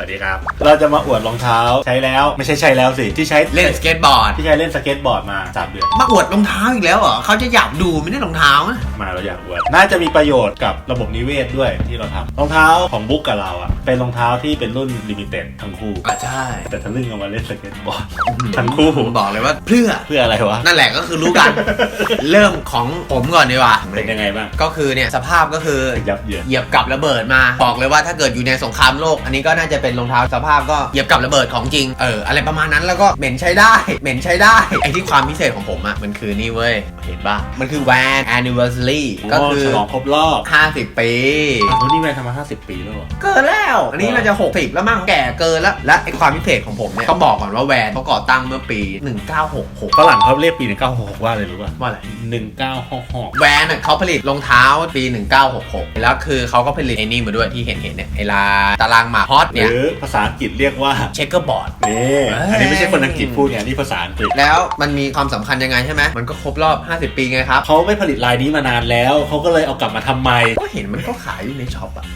สวัสดีครับ เราจะมาอวดรองเท้าใช้แล้วไม่ใช่ใช้แล้วสิที่ใช้เล่นสเก็ตบอร์ดที่ใช้เล่นสเก็ตบอร์ดมาสามเดือน มาอวดรองเท้าอีกแล้วเหรอเขาจะอยากดูไม่ได้รองเท้านะมาเราอยากอวดน่าจะมีประโยชน์กับระบบนิเวศด้วยที่เราทำรองเท้าของบุ๊กกับเราอะเป็นรองเท้าที่เป็นรุ่นลิมิเต็ดทั้งคู่ อะใช่แต่ทะลึ่งเอามาเล่นสเก็ตบอร์ดทั้งคู่ผมบอกเลยว่าเพื่อ เพื่ออะไรวะ นั่นแหละก็คือรู้กัน เริ่มของผมก่อนดีกว่าเป็นยังไงบ้าง ก็คือเนี่ยสภาพก็คือยับเยินเหยียบกับระเบิดมาบอกเลยว่าถ้าเกิดอยู่ในสงครามโลก อันนี้ก็น่าจะเป็นรองเท้าสภาพก็เหยียบกับระเบิดของจริง เออ อะไรประมาณนั้นแล้วก็เหม็นใช้ได้ เหม็นใช้ได้ ไอ้ที่ความพิเศษของผมอะมันคือนี่เว้ย เห็นป่ะมันคือ Van Anniversary ก็คือฉลองครบรอบ 50 ปีอ้าวนี่แม่งทำมา 50 ปีแล้วเหรอเกินแล้ว อันนี้เราจะ 60 แล้วมั้งแก่เกินแล้ว และไอความพิเศษของผมเนี่ยต้องบอกก่อนว่าแวนเขาก่อตั้งเมื่อปี 1966 ฝรั่งเขาเรียกปี 1966 ว่าอะไรรู้ป่ะว่าอะไร 1966 แวนน่ะเขาผลิตรองเท้าปี 1966 แล้วคือเขาก็ผลิตไอ้นี่มาด้วยที่เห็นเห็นๆเนี่ยไอลาตารางหมากฮอตหเนี่ยรือภาษาอังกฤษเรียกว่าเช็คเกอร์บอร์ดนี่อันนี้ไม่ใช่คนอังกฤษพูดเนี่ยนี่ภาษาอังกฤษ แล้วมันมีความสำคัญยังไงใช่ไหมมันก็ครบรอบ 50 ปีไงครับเขาไม่ผลิตลายนี้มานานแล้วเขาก็เลยเอากลับมาทำใหม่ก็เห็นมันก็ขายอยู่ในช็อปอะ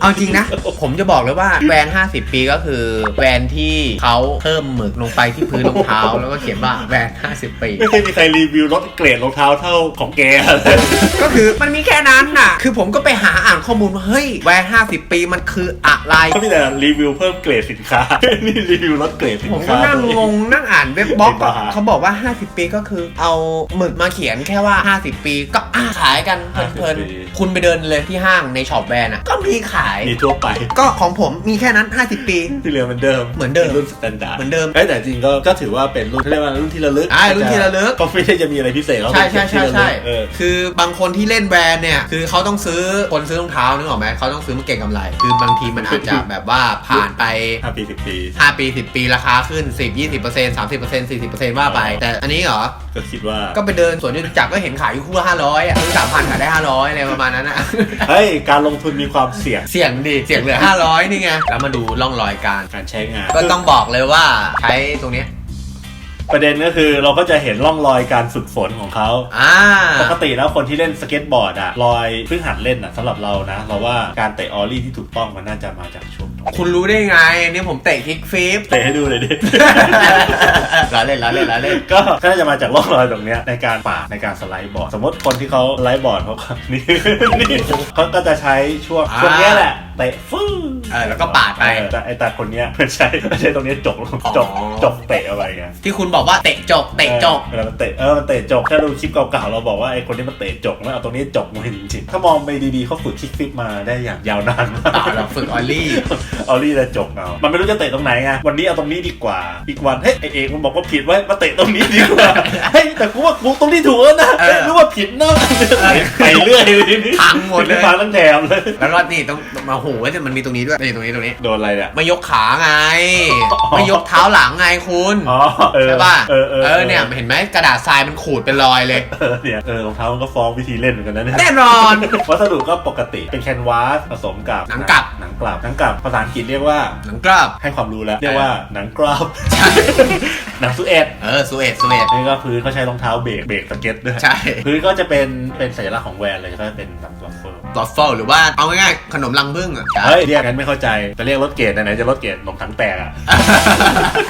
เอาจริงนะ ผมจะบอกเลยว่าแวน50 ปีก็คือแวนที่เขาเพิ่มหมึกลงไปที่พื้นรองเท้า แล้วก็เขียนว่าแวน50 ปีไม่เคยมีใครรีวิวรถเกรดรองเท้าเท่าของแกเลยก็คือมันมีแค่นั้นน่ะ คือผมก็ไปหาอ่านข้อมูลว่าเฮ้ยแวน50 ปีมันคืออะไรเขามีแต่รีวิวเพิ่มเกรดสินค้า นี่รีวิวรถเกรดสินผมก็ค้า นั่งงงนั่งอ่านเว็บบล็อกอะไอ้บ้า เขาบอกว่า 50 ปีก็คือเอาหมึกมาเขียนแค่ว่า 50 ปีก็อ่าขายกันเพลิน50ปีๆคุณไปเดินเลยที่ห้างในช็อปแบรนด์อะก็มีขาย มีทั่วไปก็ของผมมีแค่นั้น 50 ปี ที่เหลือเหมือนเดิมเหมือนเดิมป็รุ่นสแตนดาร์ดเหมือนเดิมเอ้ยแต่จริงก็ก็ถือว่าเป็นรุ่นเขาเรียกว่ารุ่นที่ระลึกอ่ารุ่นที่ระลึก ก็ไม่ได้จะมีอะไรพิเศษเขาใช่ใช่ใช่ใช่เออ คือบางคนที่เล่นแบรนด์เนี่ย คือเขาต้องซื้อคนซื้อรองเท้านึกออกไหมเขาต้องซื้อมาเก็งกำไร คือบางทีมันอาจจะแบบว่าผ่านไป ห้าปีสิบปี 5 ปี 10 ปีราคาขึ้น 10 20% 30% 40%ว่าไป แต่อันนี้เหรอ ก็คิดว่า ก็ไปเดินสวนจตุจักรก็เห็นขายอยู่คู่ละ500อะซื้อ3,000ขายได้ 500อะไรประมาณนั้นอะ เฮ้ย การลงทุนมีความเสี่ยงเสี่ยงดิเสี่ยงเหลือ 500 นี่ไง แล้วมาดูร่องรอยการ การใช้งานก็ต้องบอกเลยว่าใช้ตรงเนี้ยประเด็นก็คือเราก็จะเห็นร่องรอยการฝึกฝนของเขา อ่า ปกติแล้วคนที่เล่นสเก็ตบอร์ดอะรอยเพิ่งหัดเล่นอะสำหรับเรานะ เราว่าการเตะออลลี่ที่ถูกต้องมันน่าจะมาจากช่วงตรง คุณรู้ได้ไงเนี่ยผมเตะคิกฟิป เตะให้ดูเลยดิ ล้อเล่นล้อเล่นล้อเล่น ก็ก็น่าจะมาจากร่องรอยตรงเนี้ยในการปาดในการสไลด์บอร์ด สมมติคนที่เขาสไลด์บอร์ดเขาก็นี่ นี่เขาก็จะใช้ช่วงอ่า ช่วงเนี้ยแหละ เตะฟึ้งเออแล้วก็ปาดไป เออแต่ไอแต่คนเนี้ยไม่ใช่ไม่ใช่ตรงเนี้ยจกลงจกอ๋อ จกเตะเอาไปไงที่คุณบอกว่าเตะจกเตะจกเออเวลามันเตะเออมันเตะจกถ้าดูคลิปเก่าๆเราบอกว่าไอ้คนนี้มันเตะจกมันเอาตรงนี้จกมาจริงๆถ้ามองไปดีๆเขาฝึกคิกฟิปมาได้อย่างยาวนานมาก ต่อเราฝึกออลลี่ ออลลี่จะจกเอา มันไม่รู้จะเตะตรงไหนไง วันนี้เอาตรงนี้ดีกว่า อีกวันเฮ้ยไอเอกมันบอกว่าผิดไว้มาเตะตรงนี้ดีกว่า เฮ้ยแต่กูว่ากูตรงนี้ถูกแล้วนะเออ เฮ้ยรู้ว่าผิดเนอะไปเรื่อยเลยนี่พังหมดเลยพังทั้งแถมเลย แล้วก็นี่ต้องมาโหแต่มันมีตรงนี้ด้วยนี่ตรงนี้ตรงนี้ โดนอะไรเนี่ย ไม่ยกขาไง ไม่ยกเท้าหลังไงคุณอ๋อเออใช่ป่ะเออเออเนี่ยเห็นไหมกระดาษทรายมันขูดเป็นรอยเลย เออเนี่ยเออรองเท้ามันก็ฟ้องวิธีเล่นเหมือนกันนะเนี่ยแน่นอน วัสดุก็ปกติเป็นแคนวาสผสมกับหนังกลับ หนังกลับหนังกลับภาษาอังกฤษเรียกว่าหนังกราบ ให้ความรู้แล้วเรียกว่าหนังกราบใช่ หนังสุเอ็ดเออสเวตสเวต นี่ก็พื้นเขาใช้รองเท้าเบรกเบรกสเก็ตด้วยใช่ พื้นก็จะเป็นเป็นสัญลักษณ์ของแวนเลยก็จะเป็นแบบ วัฟเฟิลลอฟเฟิลหรือว่าเอาง่ายๆขนมรังผึ้งอะเฮ้ยเรียกกันไม่เข้าใจจะเรียกรถเกตไหนๆจะรถเกตนมถังแตกอะ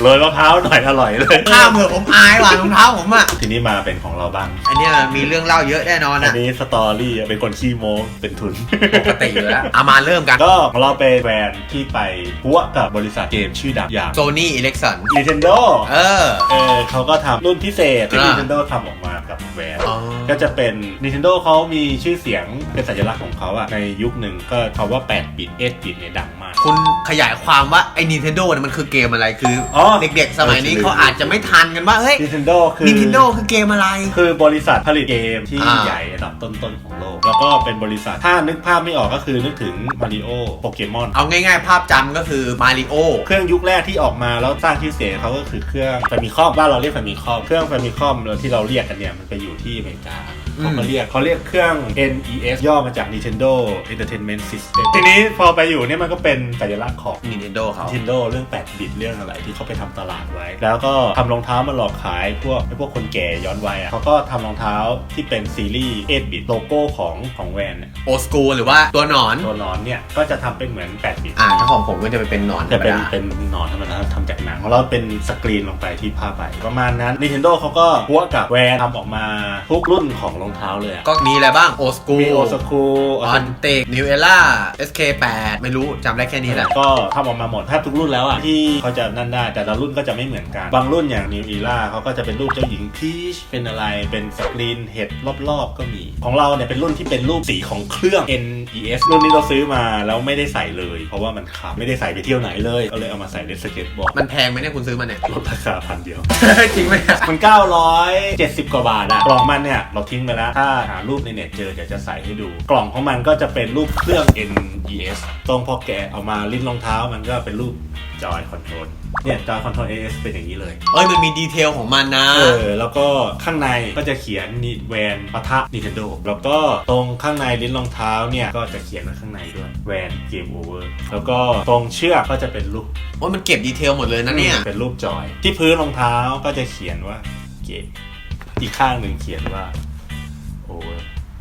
โรยมะพร้าวหน่อยอร่อยเลยข้ามเหอะผมอายว่ะรองเท้าผมอะทีนี้มาเป็นของเราบ้าง อันเนี้ยมีเรื่องเล่าเยอะแน่นอนอันอะนี้สตอรี่อะเป็นคนขี้โม้เป็นทุน ปกติอยู่แล้วเอามาเริ่มกันก็ของเราเป็นแบรนด์ที่ไปพัวกับบริษัทเกมชื่อดังอย่าง โซนี่อิเล็กสัน Nintendo เออ เออเขาก็ทำรุ่นพิเศษที่ อ่า Nintendo ทำออกมา กับแบรนด์อ๋อก็จะเป็น Nintendo เขามีชื่อเสียงเป็นสัญลักษณ์ของเขาอะในยุคหนึ่งก็คำว่า8บิต8บิตเนี่ยดังมาก คุณขยายความว่าไอ้ Nintendo เนี่ยมันคือเกมอะไรคือออเด็กๆ สมัยนี้เออเขาอาจจะไม่ทันกันว่าเฮ้ย Nintendo คือ Nintendo คือเกมอะไร คือบริษัทผลิตเกมที่อ่า ใหญ่ระดับต้นๆของโลก แล้วก็เป็นบริษัท ถ้านึกภาพไม่ออกก็คือนึกถึงมาริโอโปเกมอน เอาง่ายๆ ภาพจำก็คือมาริโอ เครื่องยุคแรกที่ออกมาแล้วสร้างชื่อเสียงเขาก็คือเครื่องแฟมิคอมบ้านเราเรียกแฟมิคอมเครื่องแฟมิคอมที่เราเรียกกันเนี่ยมันไปอยู่ที่อเมริกา เขามาเรียกเขาเรียกเครื่อง NES ย่อมาจาก Nintendo Entertainment System ทีนี้พอไปอยู่เนี่ยมันก็เป็นสัญลักษณ์ของ Nintendo เขา Nintendo เรื่อง 8 บิตเรื่องอะไรที่เขาไปทำตลาดไว้ แล้วก็ทำรองเท้ามาหลอกขายพวกไอ้พวกคนแก่ย้อนวัยอะเขาก็ทำรองเท้าที่เป็นซีรีส์8บิตโลโก้ของของแวนเนี่ยโอสกูหรือว่าตัวหนอน ตัวหนอนเนี่ยก็จะทำเป็นเหมือน 8 บิตอ่าถ้าของผมก็จะเป็นหนอนธรจะรมเป็นดาเป็นหนอนธรรมดาทำจากหนังของเราเป็นสกรีนลงไปที่ผ้าใบประมาณนั้น Nintendo เขาก็พัวกับแวนทำออกมาทุกรุ่นของรองเท้าเลยอะก็มีอะไรบ้างโอสกูมีโอซากุออนเตกนิวเอล่า SK8 ไม่รู้จำได้แค่นี้แหละ ก็ทำออกมาหมดแทบทุกรุ่นแล้วอะที่เขาจะนั่นได้ แต่ละรุ่นก็จะไม่เหมือนกัน บางรุ่นอย่างนิวอีล่าเขาก็จะเป็นรูปเจ้าหญิงพีชเป็นอะไรเป็นสกรีนเห็ดรอบๆ ก็มี ของเราเนี่ยเป็นรุ่นที่เป็นรูปสีของเครื่อง NES รุ่นนี้เราซื้อมาแล้วไม่ได้ใส่เลย เพราะว่ามันขาดไม่ได้ใส่ไปเที่ยวไหนเลยก็เลยเอามาใส่ในสเก็ตบอร์ดมันแพงไหมเนี่ยคุณซื้อมาเนี่ยลดราคาพันเดียว จริงไหมมัน970 กว่าบาทอะกล่องมันเนี่ยเราทิ้งไปแล้ว ถ้าหารูปในเน็ตเจอเดี๋ยวจะใส่ให้ดู กล่องของมันก็จะเป็นรูปเครื่อง NES ตรงพอแกะเอามาลิ้นรองเท้ามันก็เป็นรูปจอยคอนโทรลเนี่ยจอยคอนโทรล AS เป็นอย่างนี้เลย เอ้ยมันมีดีเทลของมันนะ เออ แล้วก็ข้างในก็จะเขียนนิแวนปะทะ Nintendo แล้วก็ตรงข้างในลิ้นรองเท้าเนี่ย ก็จะเขียนไว้ข้างในด้วยแวนเกมโอเวอร์แล้วก็ตรงเชือกก็จะเป็นรูปโอ้ยมันเก็บดีเทลหมดเลยนะเนี่ย เป็นรูปจอย ที่พื้นรองเท้าก็จะเขียนว่าเกมอีกข้างหนึ่งเขียนว่าโอเวอร์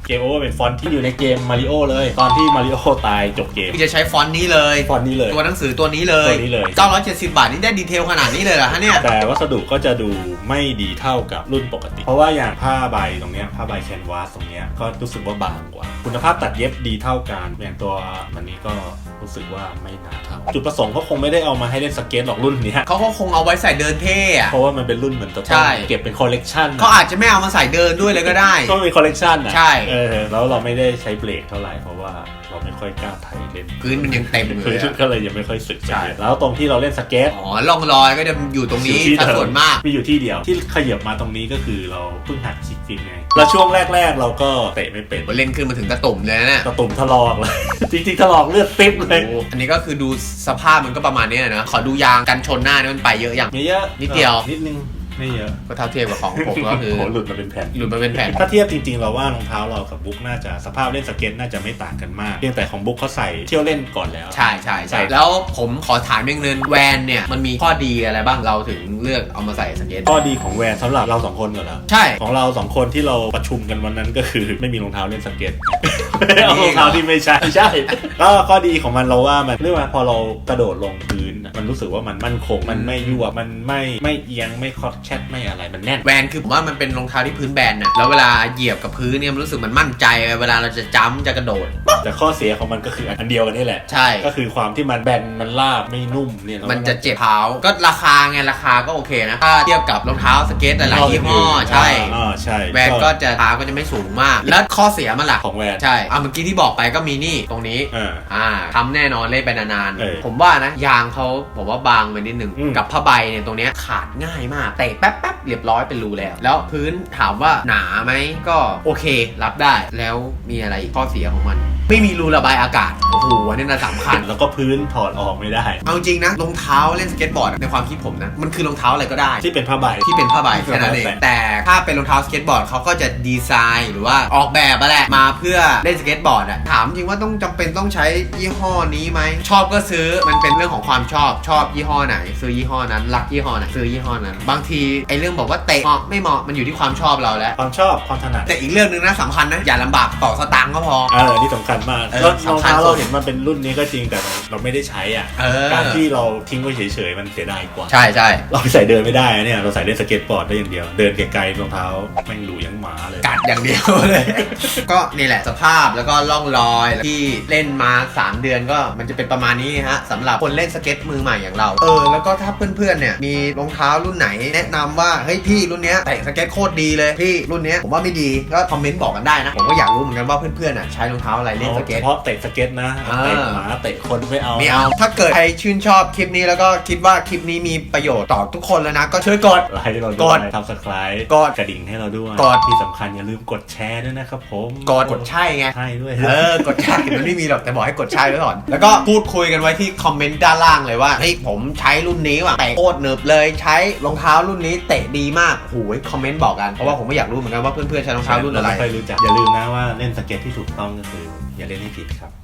เกมโอเวอร์เป็นฟอนต์ที่อยู่ในเกมมาริโอเลย ตอนที่มาริโอตายจบเกมที่จะใช้ฟอนต์นี้เลย ฟอนต์นี้เลย ตัวหนังสือตัวนี้เลยตัวนี้เลย 970 บาทนี่ได้ดีเทลขนาดนี้เลยเหรอฮะเนี่ย แต่วัสดุก็จะดูไม่ดีเท่ากับรุ่นปกติ เพราะว่าอย่างผ้าใบตรงเนี้ยผ้าใบแคนวาสตรงเนี้ยก็รู้สึกว่าบางกว่า คุณภาพตัดเย็บดีเท่ากันอย่างตัวมันนี้ก็ รู้สึกว่าไม่หนาเท่าจุดประสงค์เขาคงไม่ได้เอามาให้เล่นสเก็ตหรอกรุ่นเนี้ยเขาก็คงเอาไว้ใส่เดินเท่อะ เพราะว่ามันเป็นรุ่นเหมือนตัวใช่เก็บเป็นคอลเลกชันเขาอาจจะไม่เอามาใส่เดินด้วยเลยก็ได้ ก็มีคอลเลกชันนะใช่ เออแล้วเราไม่ได้ใช้เบรกเท่าไหร่เพราะว่าเราไม่ค่อยกล้าไทยเล่นพื้นมันยังเต็มอยู่คืเลอยอะ ก็เลยยังไม่ค่อยสึกใช่ใช่ แล้วตรงที่เราเล่นสเก็ต อ๋อร่องรอยก็จะอยู่ตรงนี้อยู่ที่สัดเดิส่วนมาก มีอยู่ที่เดียวที่ขยับมาตรงนี้ก็คือเราเพิ่งหัดคิกฟิกไงแล้วช่วงแรก ๆ เราก็เตะไม่เป็นเล่นขึ้นมาถึงกระตุ่มเลยนะเนี่ยกระตุ่มถลอกเลย จริงๆถลอกเลือดติ๊บเลย อันนี้ก็คือดูสภาพมันก็ประมาณนี้นะ ขอดูยางกันชนหน้านี่มันไปเยอะอย่างไม่เยอะนิดเดียว นิดนึงไม่เยอะ ก็เท่าเทียมกับของผมก็คือโหหลุดมาเป็นแผ่นหลุดมาเป็นแผ่นถ้าเทียบจริงๆ เราว่ารองเท้าเรากับบุ๊กน่าจะสภาพเล่นสเก็ตน่าจะไม่ต่างกันมากเพียงแต่ของบุ๊กเขาใส่เที่ยวเล่นก่อนแล้ว ใช่ใช่ใช่ใช่แล้วผมขอถามอีกนึงแวนเนี่ยมันมีข้อดีอะไรบ้างเราถึงเลือกเอามาใส่สเก็ตข้อดีของแวนสำหรับเราสองคนก่อนแล้วใช่ของเราสองคนที่เราประชุมกันวันนั้นก็คือไม่มีรองเท้าเล่นสเก็ต เอารองเท้าที่ไม่ใช่ใช่ ก็ข้อดีของมันเราว่ามันเรียกว่าพอเรากระโดดลงพื้นน่ะมันรู้สึกว่ามันมั่นคงมันไม่ยั่วมันไม่ไม่เอียงไม่คอดแคทไม่อะไรมันแน่น แวนคือผมว่ามันเป็นรองเท้าที่พื้นแบนน่ะแล้วเวลาเหยียบกับพื้นเนี่ยมันรู้สึกมันมั่นใจเวลาเราจะจ้ำจะกระโดด แต่ข้อเสียของมันก็คืออันเดียวกันนี่แหละ ใช่ ก็คือความที่มันแบนมันลาบไม่นุ่มเนี่ยมันจะเจ็บเท้าก็ราคาไงราคาก็โอเคนะถ้าเทียบกับรองเท้าสเก็ตหลายๆยี่ห้อใช่อ่าใช่แวนก็จะราคาก็จะไม่สูงมาก แล้วข้อเสียมันล่ะของแวนใช่อะเมื่อกี้ที่บอกไปก็มีนี่ตรงนี้อ่าอ่าทำแน่นอนเล่นไปนานเออๆ ผมว่านะ ยางเขาผมว่าบางไปนิดนึง อืม กับผ้าใบเนี่ยตรงเนี้ยขาดง่ายมากเตะแป๊บแป๊บๆเรียบร้อยเป็นรูแล้ว แล้วพื้นถามว่าหนาไหมก็โอเค รับได้แล้วมีอะไรอีกข้อเสียของมันไม่มีรูระบายอากาศ โอ้โหอันนี้น่าสำคัญ แล้วก็พื้นถอดออกไม่ได้ เอาจริงนะรองเท้าเล่นสเก็ตบอร์ดในความคิดผมนะ มันคือรองเท้าอะไรก็ได้ ที่เป็นผ้าใบ ที่เป็นผ้าใบแค่นั้นเองแต่แต่ถ้าเป็นรองเท้าสเก็ตบอร์ดเขาก็จะดีไซน์หรือว่าออกแบบมาแหละมาเพื่อเล่นสเก็ตบอร์ดอะถามจริงว่าต้องจำเป็นต้องใช้ยี่ห้อนี้ไหมชอบก็ซื้อมันเป็นเรื่องของความชอบชอบยี่ห้อไหน ซื้อยี่ห้อนั้นรักยี่ห้อไหนซื้อยี่ห้อนั้น บางทีไอ้เรื่องบอกว่าเตะเหมาะไม่เหมาะมันอยู่ที่ความชอบเราแล้วความชอบความถนัดแต่อีกเรื่องหนึงนะสำคัญนะอย่าลำบากต่อสตางค์ก็พอ เออนี่สำคัญมากเออแล้วรองสำคัญเท้าสุดเราเห็นมันเป็นรุ่นนี้ก็จริงแต่เราไม่ได้ใช้อะ เออ การที่เราทิ้งไว้เฉยๆมันเสียดายกว่า ใช่ใช่เราใส่เดินไม่ได้อะเนี่ยเราใส่เล่นสเก็ตบอร์ดได้อย่างเดียว เดินไกลๆรองเท้าแม่งหลูยังหมาเลย กัดอย่างเดียวเลย ก็นี่แหละสภาพแล้วก็ร่องรอยที่เล่นมา 3 เดือนก็มันจะเป็นประมาณนี้ฮะสำหรับคนเล่นสเก็ตมือใหม่อย่างเรา เออ แล้วก็ถ้าเพื่อนๆเนี่ยมีรองเท้ารุ่นไหนแนะนำว่าเฮ้ยพี่รุ่นเนี้ยเตะสเก็ตโคตรดีเลยพี่รุ่นเนี้ยผมว่าไม่ดีก็คอมเมนต์บอกกันได้นะผมก็อยากรู้เหมือนกันว่าเพื่อนๆอะใช้รองเท้าอะไรเล่นล่นสเอาเก็เฉตพาะเตะสเก็ตนะอ่า เตะหมาเตะคนไม่เอา ไม่เอา ถ้าเกิดใครชื่นชอบคลิปนี้แล้วก็คิดว่าคลิปนี้มีประโยชน์ต่อทุกคนแล้วนะ ก็ช่วยกด ไลค์เรากด้วดยทำสไครต์กดกระดิ่งให้เราด้วยกด ที่สำคัญอย่าลืมกดแชร์ด้วยนะครับผมกดกดใช่ไงใช่ด้วยเออ กดใช่มันไม่มีหรอกแต่บอกให้กดใช่ไว้ก่อน แล้วก็พูดคุยกันไว้ที่คอมเมนต์ด้านล่างเลยว่าเฮ้ยผมใช้รุ่นนี้ว่ะเตะโคตรหนึบเลยใช้รองเท้ารุ่นนี้เตะดีมากโอ้ยคอมเมนต์บอกกันเพราะว่าผมก็อยากรู้เหมือนกันว่าเพื่อนๆใช้รองเท้ารุ่นอะไรไม่ค่อยรู้จักอย่าลืมนะว่าเล่นสเก็ตที่ถูกต้องก็คืออย่าเล่นให้ผิดครับ